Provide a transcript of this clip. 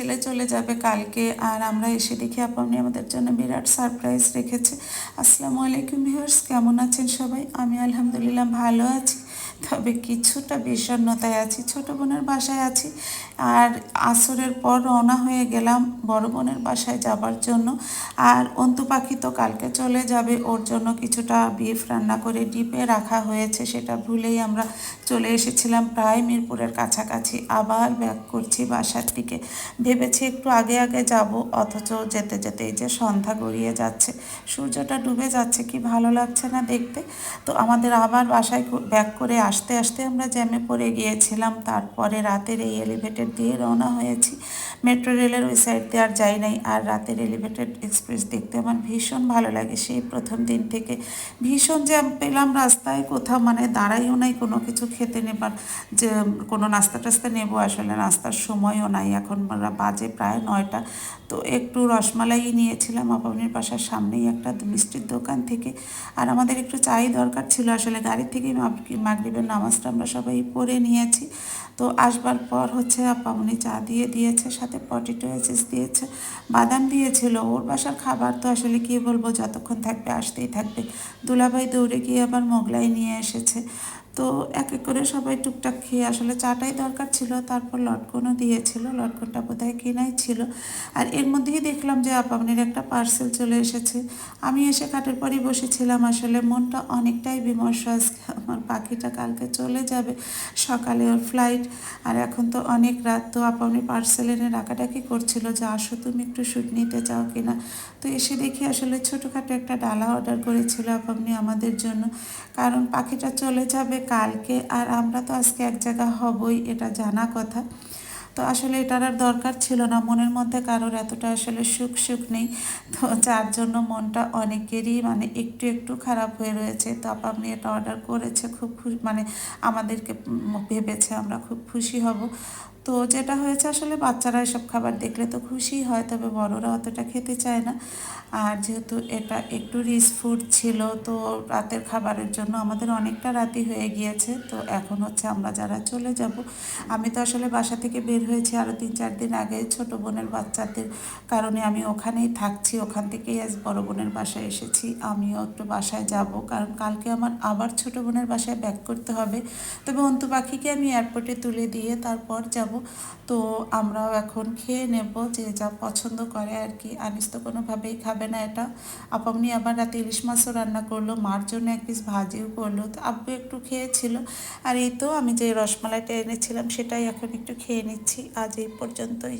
ছেলে চলে যাবে কালকে। আর আমরা এসে দেখি আপনি আমাদের জন্য বিরাট সারপ্রাইজ রেখেছে। আসসালামু আলাইকুম ভিউয়ার্স কেমন আছেন সবাই? আমি আলহামদুলিল্লাহ ভালো আছি। তবে কিছুটা বিষণ্ণতায় আছি, ছোট বোনের বাসায় আছি। আর আসরের পর রওনা হয়ে গেলাম বড় বোনের বাসায় যাবার জন্য। আর অন্তু পাখি তো কালকে চলে যাবে, ওর জন্য কিছুটা বিফ রান্না করে ডিপে রাখা হয়েছে, সেটা ভুলেই আমরা চলে এসেছিলাম প্রায় মিরপুরের কাছাকাছি। আবার ব্যাক করছি বাসার দিকে। ভেবেছি একটু আগে আগে যাব, অথচ যেতে যেতে এই যে সন্ধ্যা গড়িয়ে যাচ্ছে, সূর্যটা ডুবে যাচ্ছে, কি ভালো লাগছে না দেখতে। তো আমাদের আবার বাসায় ব্যাক করে আসতে আসতে আমরা জ্যামে পড়ে গিয়েছিলাম, তারপরে রাতের এই এলিভেটেড দিয়ে রওনা হয়েছি। মেট্রো রেলের ওই সাইড দিয়ে আর যাই নাই। আর রাতের এলিভেটেড এক্সপ্রেস দেখতে আমার ভীষণ ভালো লাগে। সেই প্রথম দিন থেকে ভীষণ জ্যাম পেলাম রাস্তায় কোথাও মানে দাঁড়াইও নাই কোনো কিছু খেতে নেবার। যে কোনো নাস্তা টাস্তা নেব আসলে নাস্তার সময়ও নাই। এখন বাজে প্রায় নয়টা। তো একটু রসমালাই নিয়েছিলাম আপামনির বাসার সামনেই একটা মিষ্টির দোকান থেকে। আর আমাদের একটু চাই দরকার ছিল আসলে গাড়ি থেকেই মাগরিবের নামাজটা আমরা সবাই পড়ে নিয়েছি। তো আসবার পর হচ্ছে আপামনি চা দিয়ে দিয়েছে, সাথে পটেটো এসেস দিয়েছে, বাদাম দিয়েছিল, ওর বাসার খাবার তো আসলে কি বলব, যতক্ষণ থাকবে আসতেই থাকবে। দুলাভাই দৌড়ে গিয়ে আবার মোগলাই নিয়ে এসেছে। তো এক এক করে সবাই টুকটাক খেয়ে আসলে চাটাই দরকার ছিল, তারপর লটকনও দিয়েছিল, লটকনটা বোধহয় কেনাই ছিল। আর এর মধ্যেই দেখলাম যে আপামনির একটা পার্সেল চলে এসেছে। আমি এসে খাটের পরই বসেছিলাম, আসলে মনটা অনেকটাই বিমর্ষ, আজকে আমার পাখিটা কালকে চলে যাবে, সকালে ওর ফ্লাইট আর এখন তো অনেক রাত, তো আপামনি পার্সেল এনে ডাকাডাকি করছিল যে আসো তুমি একটু শ্যুট নিতে চাও কিনা। তো এসে দেখি আসলে ছোটোখাটো একটা ডালা অর্ডার করেছিল আপামনি আমাদের জন্য, কারণ পাখিটা চলে যাবে কালকে আর আমরা তো আজকে এক জায়গা হবই, এটা জানা কথা। তো আসলে এটার আর দরকার ছিল না, মনের মধ্যে কারোর এতটা আসলে সুখ সুখ নেই। তো যার জন্য মনটা অনেকেরই মানে একটু একটু খারাপ হয়ে রয়েছে। তো আপনি এটা অর্ডার করেছে, খুব মানে আমাদেরকে ভেবেছে আমরা খুব খুশি হব। তো যেটা হয়েছে আসলে বাচ্চারা এসব খাবার দেখলে তো খুশি হয়, তবে বড়রা অতটা খেতে চায় না। আর যেহেতু এটা একটু রিচ ফুড ছিল, তো রাতের খাবারের জন্য আমাদের অনেকটা রাতি হয়ে গিয়েছে। তো এখন হচ্ছে আমরা যারা চলে যাব, আমি তো আসলে বাসা থেকে বের হয়েছি আরও তিন চার দিন আগে ছোট বোনের বাচ্চাদের কারণে আমি ওখানেই থাকছি, ওখান থেকেই আজ বড় বোনের বাসায় এসেছি। আমিও একটু বাসায় যাব, কারণ কালকে আমার আবার ছোট বোনের বাসায় ব্যাক করতে হবে। তবে অন্তু পাখিকে আমি এয়ারপোর্টে তুলে দিয়ে তারপর যাব। তো আমরাও এখন খেয়ে নেব, যে যা পছন্দ করে আর কি। আনিস তো কোনোভাবেই খাবে না এটা। আপামনি আবার রাতে ইলিশ মাছও রান্না করল, মার জন্য এক পিস ভাজিও করল। তো আব্বু একটু খেয়েছিল। আর এই তো আমি যে রসমালাইটা এনেছিলাম, সেটাই এখন একটু খেয়ে নিচ্ছি। আজ এই পর্যন্তই।